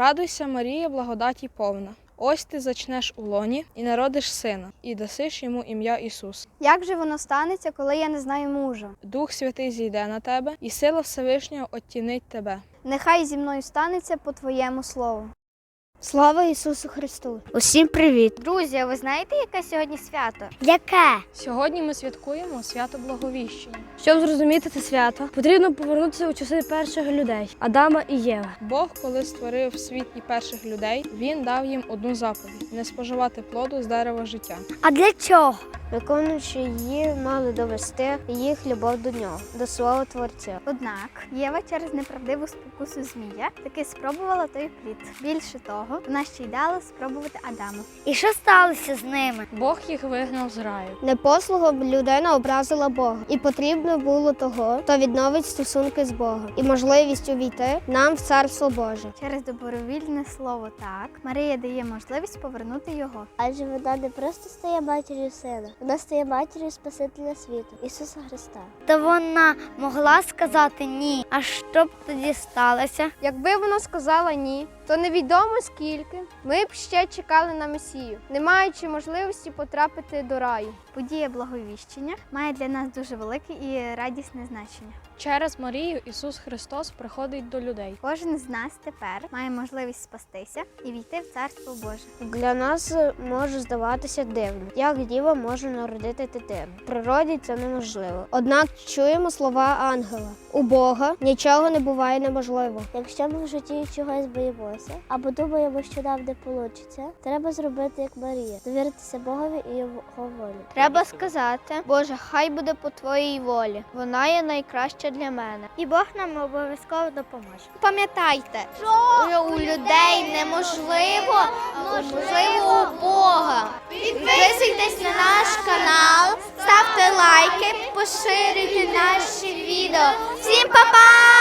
Радуйся, Марія, благодаті повна. Ось ти зачнеш у лоні і народиш сина, і дасиш йому ім'я Ісус. Як же воно станеться, коли я не знаю мужа? Дух Святий зійде на тебе, і сила Всевишнього оттінить тебе. Нехай зі мною станеться по твоєму слову. Слава Ісусу Христу! Усім привіт! Друзі, а ви знаєте, яке сьогодні свято? Яке? Сьогодні ми святкуємо свято Благовіщення. Щоб зрозуміти це свято, потрібно повернутися у часи перших людей Адама і Єви. Бог, коли створив світ і перших людей, він дав їм одну заповідь не споживати плоду з дерева життя. А для чого? Виконуючи її, мали довести їх любов до нього, до свого творця. Однак Єва через неправдиву спокусу змія таки спробувала той плід. Більше того, вона ще й дала спробувати Адаму. І що сталося з ними? Бог їх вигнав з раю. Непослугом людина образила Бога, і потрібно було того, хто відновить стосунки з Богом і можливість увійти нам в царство Боже. Через добровільне слово так Марія дає можливість повернути його. Адже вона не просто стає матір'ю сина, вона стає матір'ю Спасителя світу, Ісуса Христа. Та вона могла сказати ні. А що б тоді сталося? Якби вона сказала ні, то невідомо скільки ми б ще чекали на Месію, не маючи можливості потрапити до раю. Подія благовіщення має для нас дуже велике і радісне значення. Через Марію Ісус Христос приходить до людей. Кожен з нас тепер має можливість спастися і війти в царство Боже. Для нас може здаватися дивно, як діва може народити дитину. В природі це неможливо. Однак чуємо слова ангела: у Бога нічого не буває неможливо. Якщо ми в житті чогось боїмося або думаємо, що нам не вийде, треба зробити як Марія, довіритися Богові і його волі. Треба сказати, Боже, хай буде по твоїй волі. Вона є найкраща для мене. І Бог нам обов'язково допоможе. Пам'ятайте, що у людей неможливо, можливо у Бога. Підписуйтесь на наш канал, ставте лайки, поширюйте наші відео. Всім па-па!